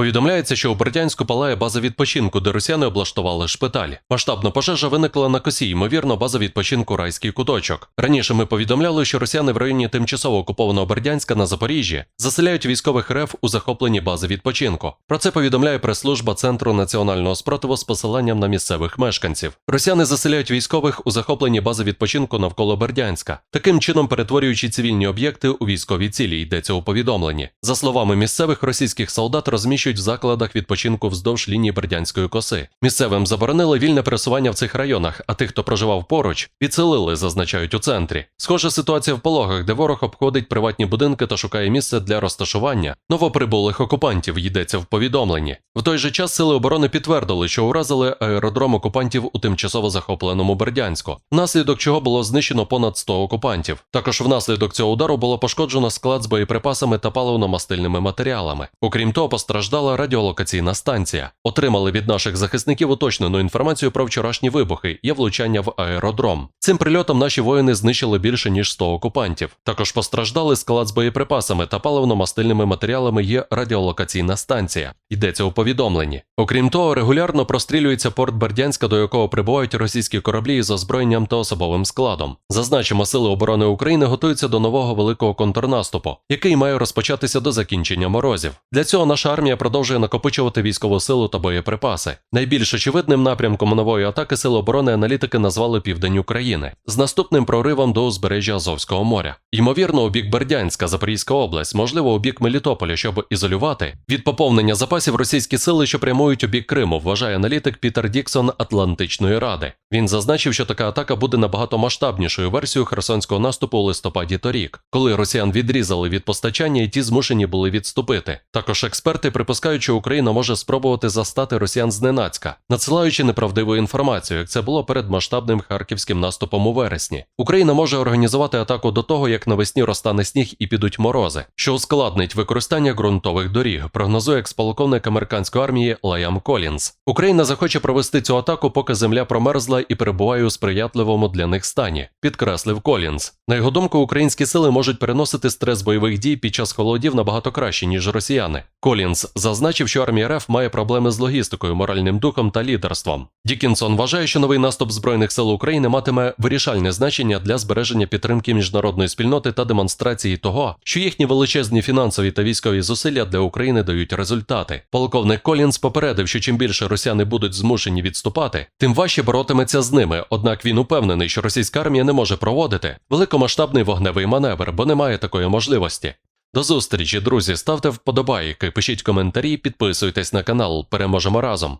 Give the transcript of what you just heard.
Повідомляється, що у Бердянську палає база відпочинку, де росіяни облаштували шпиталь. Масштабна пожежа виникла на косі, ймовірно, база відпочинку райський куточок. Раніше ми повідомляли, що росіяни в районі тимчасово окупованого Бердянська на Запоріжжі заселяють військових РФ у захоплені бази відпочинку. Про це повідомляє прес-служба Центру національного спротиву з посиланням на місцевих мешканців. Росіяни заселяють військових у захоплені бази відпочинку навколо Бердянська, таким чином перетворюючи цивільні об'єкти у військові цілі. Йдеться у повідомленні. За словами місцевих російських солдат, розміщують в закладах відпочинку вздовж лінії Бердянської коси. Місцевим заборонили вільне пересування в цих районах, а тих, хто проживав поруч, відселили, зазначають у центрі. Схожа ситуація в пологах, де ворог обходить приватні будинки та шукає місце для розташування новоприбулих окупантів. Йдеться в повідомленні. В той же час сили оборони підтвердили, що уразили аеродром окупантів у тимчасово захопленому Бердянську, внаслідок чого було знищено понад 100 окупантів. Також внаслідок цього удару було пошкоджено склад з боєприпасами та паливно-мастильними матеріалами. Окрім того, постраждала радіолокаційна станція. Отримали від наших захисників уточнену інформацію про вчорашні вибухи і влучання в аеродром. Цим прильотом наші воїни знищили більше ніж 100 окупантів. Також постраждали склад з боєприпасами та паливно-мастильними матеріалами є радіолокаційна станція. Йдеться у повідомленні. Окрім того, регулярно прострілюється порт Бердянська, до якого прибувають російські кораблі із озброєнням та особовим складом. Зазначимо, сили оборони України готуються до нового великого контрнаступу, який має розпочатися до закінчення морозів. Для цього наша армія продовжує накопичувати військову силу та боєприпаси. Найбільш очевидним напрямком нової атаки сил оборони аналітики назвали південь України з наступним проривом до узбережжя Азовського моря. Ймовірно, у бік Бердянська, Запорізька область, можливо, у бік Мелітополя, щоб ізолювати від поповнення запасів російські сили, що прямують у бік Криму, вважає аналітик Пітер Діксон Атлантичної ради. Він зазначив, що така атака буде набагато масштабнішою версією херсонського наступу у листопаді торік, коли росіян відрізали від постачання і ті змушені були відступити. Також експерти припускають, що Україна може спробувати застати росіян зненацька, надсилаючи неправдиву інформацію, як це було перед масштабним харківським наступом у вересні. Україна може організувати атаку до того, як навесні розтане сніг і підуть морози, що ускладнить використання ґрунтових доріг, прогнозує експолковник американської армії Лаям Колінс. Україна захоче провести цю атаку, поки земля промерзла і перебуває у сприятливому для них стані, підкреслив Колінс. На його думку, українські сили можуть переносити стрес бойових дій під час холодів набагато краще, ніж росіяни. Колінс зазначив, що армія РФ має проблеми з логістикою, моральним духом та лідерством. Дікінсон вважає, що новий наступ збройних сил України матиме вирішальне значення для збереження підтримки міжнародної спільноти та демонстрації того, що їхні величезні фінансові та військові зусилля для України дають результати. Полковник Колінс попередив, що чим більше росіяни будуть змушені відступати, тим важче боротиметься з ними. Однак він упевнений, що російська армія не може проводити великомасштабний вогневий маневр, бо немає такої можливості. До зустрічі, друзі. Ставте вподобайки, пишіть коментарі, підписуйтесь на канал. Переможемо разом.